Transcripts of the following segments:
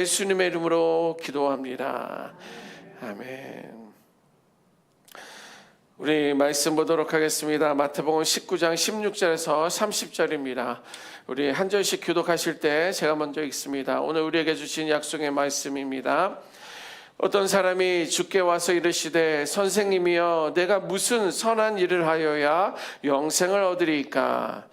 예수님의 이름으로 기도합니다. 아멘. 우리 말씀 보도록 하겠습니다. 마태복음 19장 16절에서 30절입니다. 우리 한 절씩 교독하실 때 제가 먼저 읽습니다. 오늘 우리에게 주신 약속의 말씀입니다. 어떤 사람이 주께 와서 이르시되 선생님이여 내가 무슨 선한 일을 하여야 영생을 얻으리까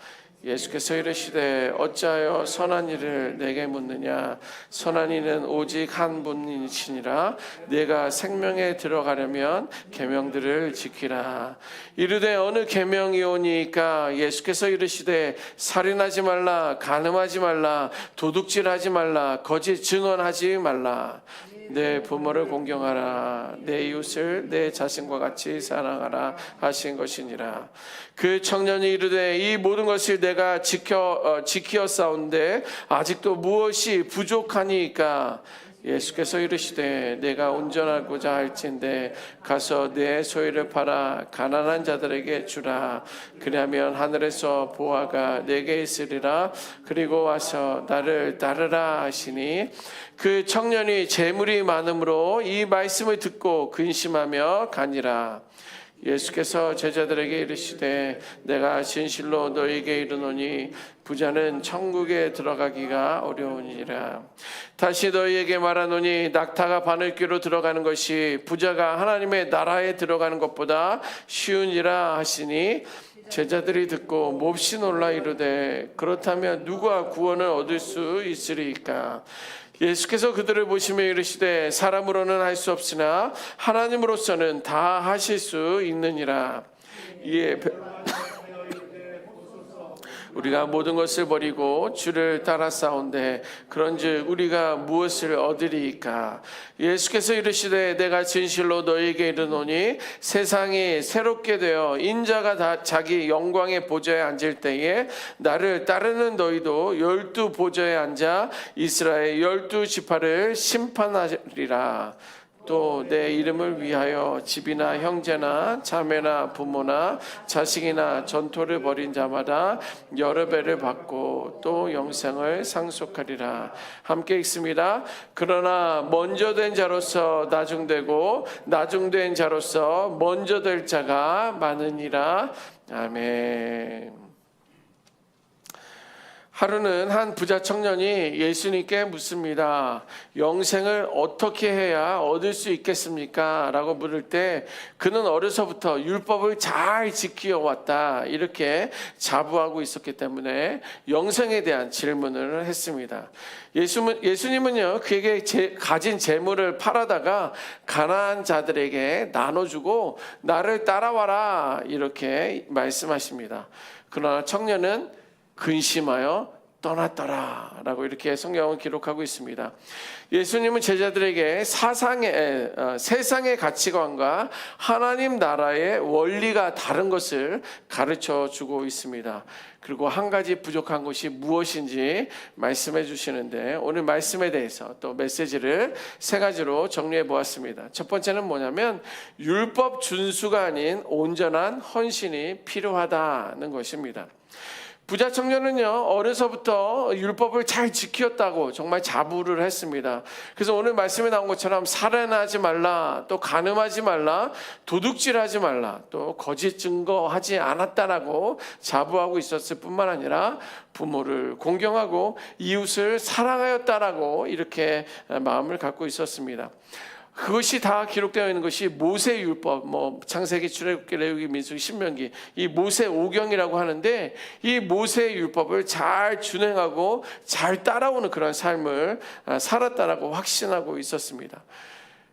예수께서 이르시되 어찌하여 선한 일을 내게 묻느냐? 선한 이는 오직 한 분이시니라. 내가 생명에 들어가려면 계명들을 지키라. 이르되 어느 계명이 오니까? 예수께서 이르시되 살인하지 말라 간음하지 말라 도둑질하지 말라 거짓 증언하지 말라 내 부모를 공경하라. 내 이웃을 내 자신과 같이 사랑하라 하신 것이니라. 그 청년이 이르되 이 모든 것을 내가 지켜 어, 지키어 싸운데 아직도 무엇이 부족하니까 예수께서 이르시되 내가 운전하고자 할진대 가서 내 소유를 팔아 가난한 자들에게 주라. 그리하면 하늘에서 보화가 내게 있으리라. 그리고 와서 나를 따르라 하시니 그 청년이 재물이 많으므로 이 말씀을 듣고 근심하며 가니라 예수께서 제자들에게 이르시되 내가 진실로 너희에게 이르노니 부자는 천국에 들어가기가 어려우니라. 다시 너희에게 말하노니 낙타가 바늘귀로 들어가는 것이 부자가 하나님의 나라에 들어가는 것보다 쉬우니라 하시니 제자들이 듣고 몹시 놀라 이르되 그렇다면 누가 구원을 얻을 수 있으리까 예수께서 그들을 보시며 이르시되 사람으로는 할 수 없으나 하나님으로서는 다 하실 수 있느니라. 베- 우리가 모든 것을 버리고 주를 따라 싸운데 그런즉 우리가 무엇을 얻으리이까? 예수께서 이르시되 내가 진실로 너희에게 이르노니 세상이 새롭게 되어 인자가 다 자기 영광의 보좌에 앉을 때에 나를 따르는 너희도 열두 보좌에 앉아 이스라엘 열두 지파를 심판하리라 또 내 이름을 위하여 집이나 형제나 자매나 부모나 자식이나 전토를 벌인 자마다 여러 배를 받고 또 영생을 상속하리라. 함께 읽습니다. 그러나 먼저 된 자로서 나중되고 나중된 자로서 먼저 될 자가 많으니라. 아멘. 하루는 한 부자 청년이 예수님께 묻습니다. 영생을 어떻게 해야 얻을 수 있겠습니까? 라고 물을 때 그는 어려서부터 율법을 잘 지키어 왔다. 이렇게 자부하고 있었기 때문에 영생에 대한 질문을 했습니다. 예수는, 예수님은요, 그에게 제, 가진 재물을 팔아다가 가난한 자들에게 나눠주고 나를 따라와라. 이렇게 말씀하십니다. 그러나 청년은 근심하여 떠났더라 라고 이렇게 성경은 기록하고 있습니다. 예수님은 제자들에게 사상의 어, 세상의 가치관과 하나님 나라의 원리가 다른 것을 가르쳐 주고 있습니다. 그리고 한 가지 부족한 것이 무엇인지 말씀해 주시는데 오늘 말씀에 대해서 또 메시지를 세 가지로 정리해 보았습니다. 첫 번째는 뭐냐면 율법 준수가 아닌 온전한 헌신이 필요하다는 것입니다. 부자 청년은요 어려서부터 율법을 잘 지켰다고 정말 자부를 했습니다. 그래서 오늘 말씀에 나온 것처럼 살인하지 말라, 또 간음하지 말라, 도둑질 하지 말라, 또 거짓 증거하지 않았다라고 자부하고 있었을 뿐만 아니라 부모를 공경하고 이웃을 사랑하였다라고 이렇게 마음을 갖고 있었습니다. 그것이 다 기록되어 있는 것이 모세 율법, 뭐 창세기, 출애굽기, 레위기, 민수기, 신명기 이 모세 오경이라고 하는데 이 모세 율법을 잘 준행하고 잘 따라오는 그런 삶을 아, 살았다라고 확신하고 있었습니다.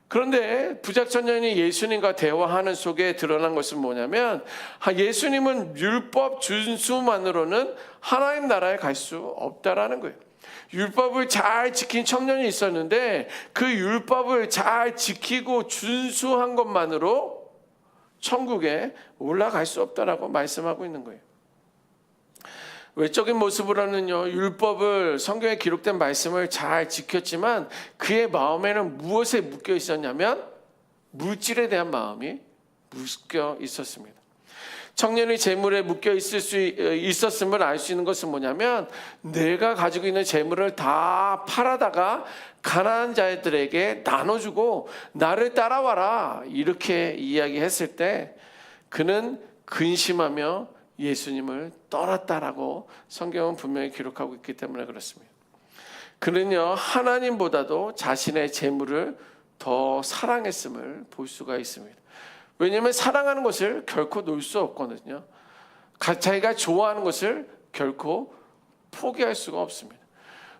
그런데 부작전년이 예수님과 대화하는 속에 드러난 것은 뭐냐면 아, 예수님은 율법 준수만으로는 하나님 나라에 갈 수 없다라는 거예요. 율법을 잘 지킨 청년이 있었는데 그 율법을 잘 지키고 준수한 것만으로 천국에 올라갈 수 없다라고 말씀하고 있는 거예요. 외적인 모습으로는요, 율법을 성경에 기록된 말씀을 잘 지켰지만 그의 마음에는 무엇에 묶여 있었냐면 물질에 대한 마음이 묶여 있었습니다. 청년이 재물에 묶여 있을 수 있었음을 알 수 있는 것은 뭐냐면 내가 가지고 있는 재물을 다 팔아다가 가난한 자들에게 나눠주고 나를 따라와라 이렇게 이야기했을 때 그는 근심하며 예수님을 떠났다라고 성경은 분명히 기록하고 있기 때문에 그렇습니다. 그는요 하나님보다도 자신의 재물을 더 사랑했음을 볼 수가 있습니다. 왜냐하면 사랑하는 것을 결코 놓을 수 없거든요. 가- 자기가 좋아하는 것을 결코 포기할 수가 없습니다.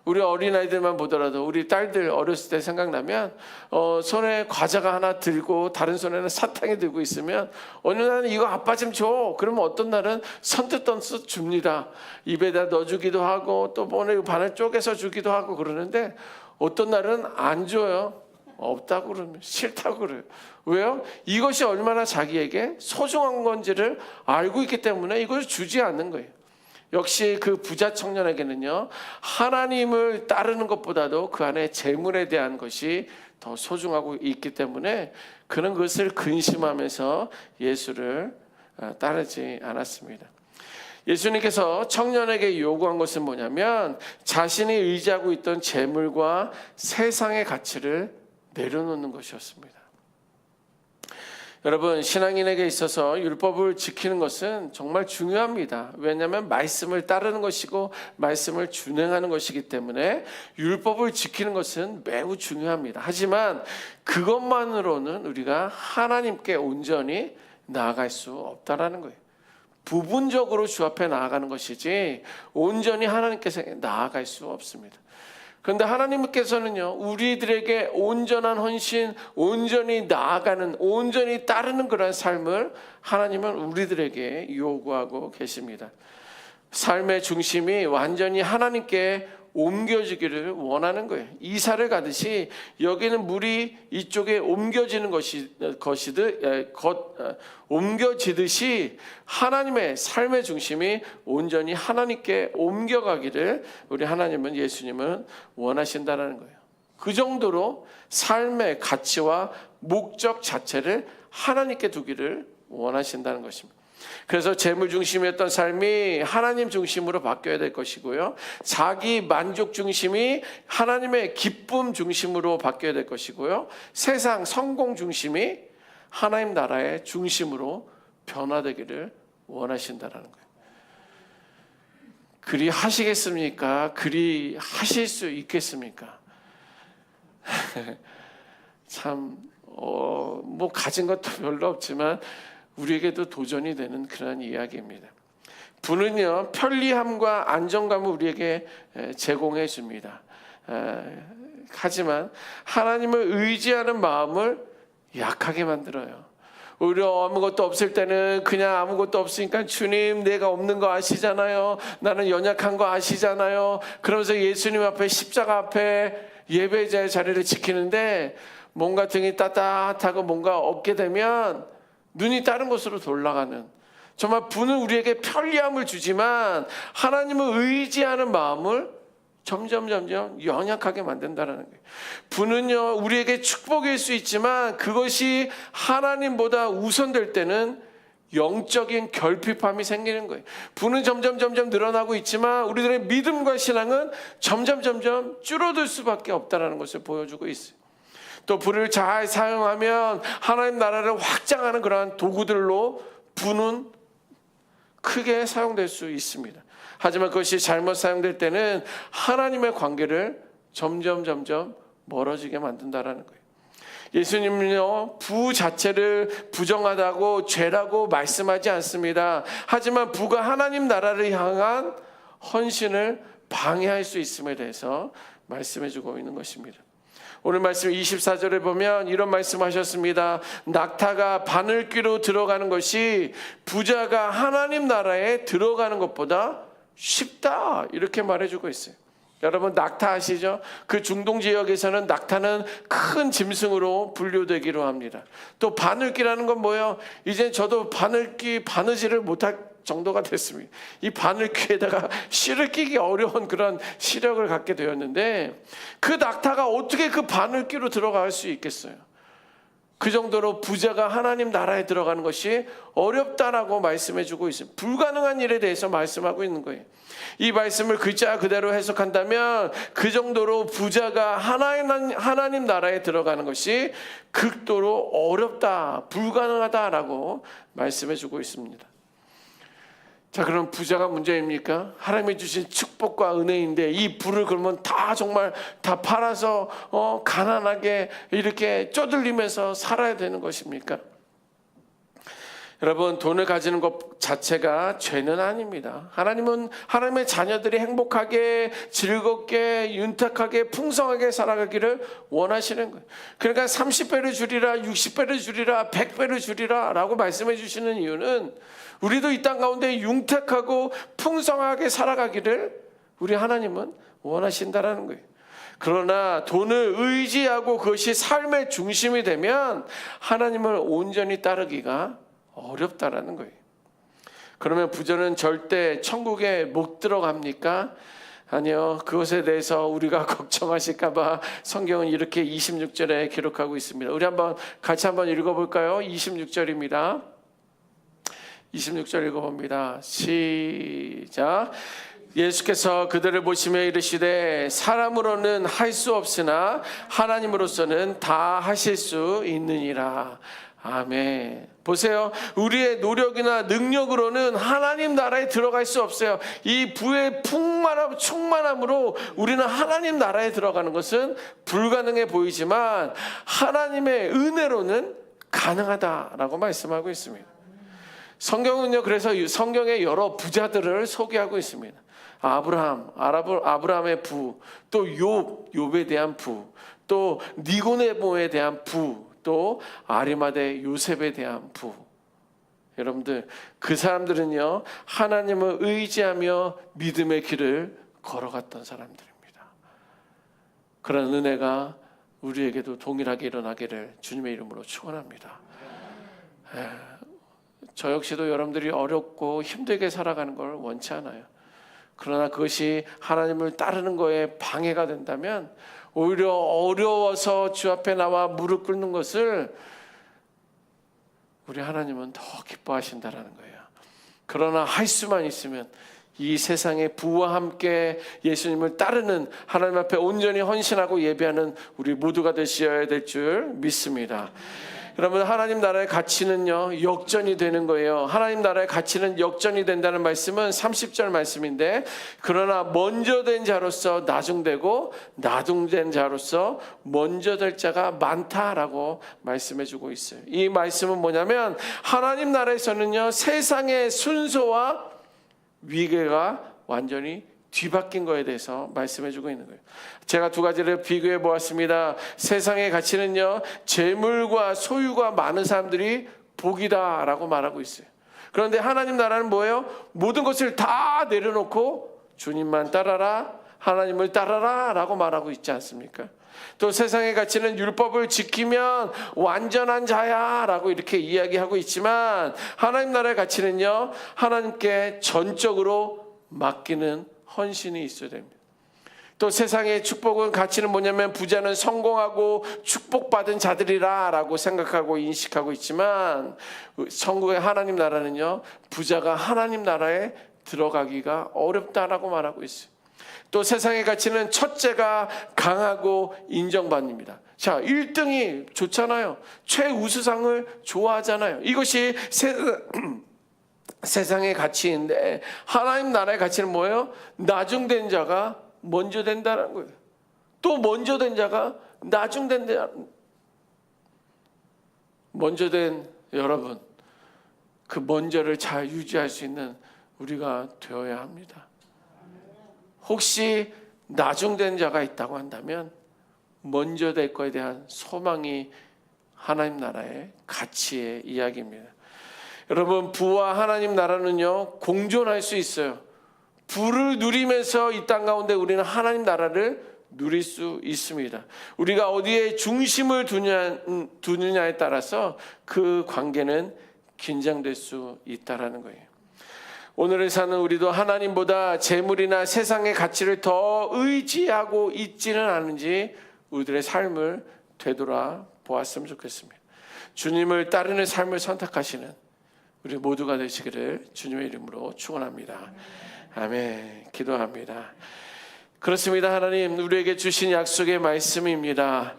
우리 어린아이들만 보더라도 우리 딸들 어렸을 때 생각나면 어, 손에 과자가 하나 들고 다른 손에는 사탕이 들고 있으면 어느 날은 이거 아빠 좀 줘. 그러면 어떤 날은 선뜻선뜻 줍니다. 입에다 넣어주기도 하고 또 오늘 반을 쪼개서 주기도 하고 그러는데 어떤 날은 안 줘요. 없다고 그러면 싫다고 그래요. 왜요? 이것이 얼마나 자기에게 소중한 건지를 알고 있기 때문에 이걸 주지 않는 거예요. 역시 그 부자 청년에게는요, 하나님을 따르는 것보다도 그 안에 재물에 대한 것이 더 소중하고 있기 때문에 그는 그것을 근심하면서 예수를 어, 따르지 않았습니다. 예수님께서 청년에게 요구한 것은 뭐냐면 자신이 의지하고 있던 재물과 세상의 가치를 내려놓는 것이었습니다. 여러분 신앙인에게 있어서 율법을 지키는 것은 정말 중요합니다. 왜냐하면 말씀을 따르는 것이고 말씀을 준행하는 것이기 때문에 율법을 지키는 것은 매우 중요합니다. 하지만 그것만으로는 우리가 하나님께 온전히 나아갈 수 없다라는 거예요. 부분적으로 주 앞에 나아가는 것이지 온전히 하나님께서 나아갈 수 없습니다. 그런데 하나님께서는요, 우리들에게 온전한 헌신, 온전히 나아가는, 온전히 따르는 그런 삶을 하나님은 우리들에게 요구하고 계십니다. 삶의 중심이 완전히 하나님께 옮겨지기를 원하는 거예요. 이사를 가듯이 여기는 물이 이쪽에 옮겨지는 것이 것이듯 에, 것, 어, 옮겨지듯이 하나님의 삶의 중심이 온전히 하나님께 옮겨가기를 우리 하나님은 예수님은 원하신다라는 거예요. 그 정도로 삶의 가치와 목적 자체를 하나님께 두기를 원하신다는 것입니다. 그래서 재물 중심이었던 삶이 하나님 중심으로 바뀌어야 될 것이고요. 자기 만족 중심이 하나님의 기쁨 중심으로 바뀌어야 될 것이고요. 세상 성공 중심이 하나님 나라의 중심으로 변화되기를 원하신다라는 거예요. 그리 하시겠습니까? 그리 하실 수 있겠습니까? 참, 어, 뭐 가진 것도 별로 없지만 우리에게도 도전이 되는 그런 이야기입니다. 부는요 편리함과 안정감을 우리에게 제공해 줍니다. 하지만 하나님을 의지하는 마음을 약하게 만들어요. 우리 아무것도 없을 때는 그냥 아무것도 없으니까 주님 내가 없는 거 아시잖아요. 나는 연약한 거 아시잖아요. 그러면서 예수님 앞에 십자가 앞에 예배자의 자리를 지키는데 뭔가 등이 따뜻하고 뭔가 없게 되면 눈이 다른 곳으로 돌아가는 정말 부는 우리에게 편리함을 주지만 하나님을 의지하는 마음을 점점 점점 연약하게 만든다라는 거예요. 부는요 우리에게 축복일 수 있지만 그것이 하나님보다 우선될 때는 영적인 결핍함이 생기는 거예요. 부는 점점 점점 늘어나고 있지만 우리들의 믿음과 신앙은 점점 점점 줄어들 수밖에 없다라는 것을 보여주고 있어요. 또 불을 잘 사용하면 하나님 나라를 확장하는 그러한 도구들로 부는 크게 사용될 수 있습니다. 하지만 그것이 잘못 사용될 때는 하나님의 관계를 점점 점점 멀어지게 만든다라는 거예요. 예수님은요, 부 자체를 부정하다고 죄라고 말씀하지 않습니다. 하지만 부가 하나님 나라를 향한 헌신을 방해할 수 있음에 대해서 말씀해 주고 있는 것입니다. 오늘 말씀 24절에 보면 이런 말씀하셨습니다. 낙타가 바늘귀로 들어가는 것이 부자가 하나님 나라에 들어가는 것보다 쉽다. 이렇게 말해주고 있어요. 여러분 낙타 아시죠? 그 중동 지역에서는 낙타는 큰 짐승으로 분류되기로 합니다. 또 바늘귀라는 건 뭐예요? 이제 저도 바늘귀 바느질을 못할 정도가 됐습니다. 이 바늘 귀에다가 실을 끼기 어려운 그런 시력을 갖게 되었는데 그 낙타가 어떻게 그 바늘 귀로 들어갈 수 있겠어요? 그 정도로 부자가 하나님 나라에 들어가는 것이 어렵다라고 말씀해 주고 있습니다. 불가능한 일에 대해서 말씀하고 있는 거예요. 이 말씀을 글자 그대로 해석한다면 그 정도로 부자가 하나님, 하나님 나라에 들어가는 것이 극도로 어렵다, 불가능하다라고 말씀해 주고 있습니다. 자, 그럼 부자가 문제입니까? 하나님이 주신 축복과 은혜인데 이 부를 그러면 다 정말 다 팔아서 어, 가난하게 이렇게 쪼들리면서 살아야 되는 것입니까? 여러분 돈을 가지는 것 자체가 죄는 아닙니다. 하나님은 하나님의 자녀들이 행복하게 즐겁게 윤택하게 풍성하게 살아가기를 원하시는 거예요. 그러니까 30배를 줄이라 60배를 줄이라 100배를 줄이라라고 말씀해 주시는 이유는 우리도 이 땅 가운데 윤택하고 풍성하게 살아가기를 우리 하나님은 원하신다라는 거예요. 그러나 돈을 의지하고 그것이 삶의 중심이 되면 하나님을 온전히 따르기가 어렵다라는 거예요. 그러면 부자는 절대 천국에 못 들어갑니까? 아니요. 그것에 대해서 우리가 걱정하실까봐 성경은 이렇게 26절에 기록하고 있습니다. 우리 한번 같이 한번 읽어볼까요? 26절입니다. 26절 읽어봅니다. 시작. 예수께서 그들을 보시며 이르시되 사람으로는 할 수 없으나 하나님으로서는 다 하실 수 있느니라. 아멘. 보세요. 우리의 노력이나 능력으로는 하나님 나라에 들어갈 수 없어요. 이 부의 풍만함, 충만함으로 우리는 하나님 나라에 들어가는 것은 불가능해 보이지만 하나님의 은혜로는 가능하다라고 말씀하고 있습니다. 성경은요, 그래서 성경의 여러 부자들을 소개하고 있습니다. 아브라함, 아라브, 아브라함의 부, 또 욥, 욥에 대한 부, 또 니고네모에 대한 부, 또 아리마대 요셉에 대한 부. 여러분들 그 사람들은요 하나님을 의지하며 믿음의 길을 걸어갔던 사람들입니다. 그런 은혜가 우리에게도 동일하게 일어나기를 주님의 이름으로 축원합니다. 에, 저 역시도 여러분들이 어렵고 힘들게 살아가는 걸 원치 않아요. 그러나 그것이 하나님을 따르는 거에 방해가 된다면 오히려 어려워서 주 앞에 나와 무릎 꿇는 것을 우리 하나님은 더 기뻐하신다라는 거예요. 그러나 할 수만 있으면 이 세상의 부와 함께 예수님을 따르는 하나님 앞에 온전히 헌신하고 예배하는 우리 모두가 되셔야 될 줄 믿습니다. 여러분 하나님 나라의 가치는요 역전이 되는 거예요. 하나님 나라의 가치는 역전이 된다는 말씀은 30절 말씀인데 그러나 먼저 된 자로서 나중되고 나중된 자로서 먼저 될 자가 많다라고 말씀해 주고 있어요. 이 말씀은 뭐냐면 하나님 나라에서는요 세상의 순서와 위계가 완전히 뒤바뀐 거에 대해서 말씀해 주고 있는 거예요. 제가 두 가지를 비교해 보았습니다. 세상의 가치는요, 재물과 소유가 많은 사람들이 복이다라고 말하고 있어요. 그런데 하나님 나라는 뭐예요? 모든 것을 다 내려놓고 주님만 따라라, 하나님을 따라라 라고 말하고 있지 않습니까? 또 세상의 가치는 율법을 지키면 완전한 자야 라고 이렇게 이야기하고 있지만 하나님 나라의 가치는요, 하나님께 전적으로 맡기는 헌신이 있어야 됩니다. 또 세상의 축복은 가치는 뭐냐면 부자는 성공하고 축복받은 자들이라라고 생각하고 인식하고 있지만 천국의 하나님 나라는요 부자가 하나님 나라에 들어가기가 어렵다라고 말하고 있어요. 또 세상의 가치는 첫째가 강하고 인정받습니다. 자, 1등이 좋잖아요. 최우수상을 좋아하잖아요. 이것이 세, 세상의 가치인데 하나님 나라의 가치는 뭐예요? 나중된 자가 먼저 된다는 거예요. 또 먼저 된 자가 나중된 자 먼저 된 여러분 그 먼저를 잘 유지할 수 있는 우리가 되어야 합니다. 혹시 나중된 자가 있다고 한다면 먼저 될 거에 대한 소망이 하나님 나라의 가치의 이야기입니다. 여러분 부와 하나님 나라는요 공존할 수 있어요. 부를 누리면서 이 땅 가운데 우리는 하나님 나라를 누릴 수 있습니다. 우리가 어디에 중심을 두냐, 두느냐에 따라서 그 관계는 긴장될 수 있다라는 거예요. 오늘을 사는 우리도 하나님보다 재물이나 세상의 가치를 더 의지하고 있지는 않은지 우리들의 삶을 되돌아 보았으면 좋겠습니다. 주님을 따르는 삶을 선택하시는 우리 모두가 되시기를 주님의 이름으로 축원합니다. 아멘. 기도합니다. 그렇습니다. 하나님, 우리에게 주신 약속의 말씀입니다.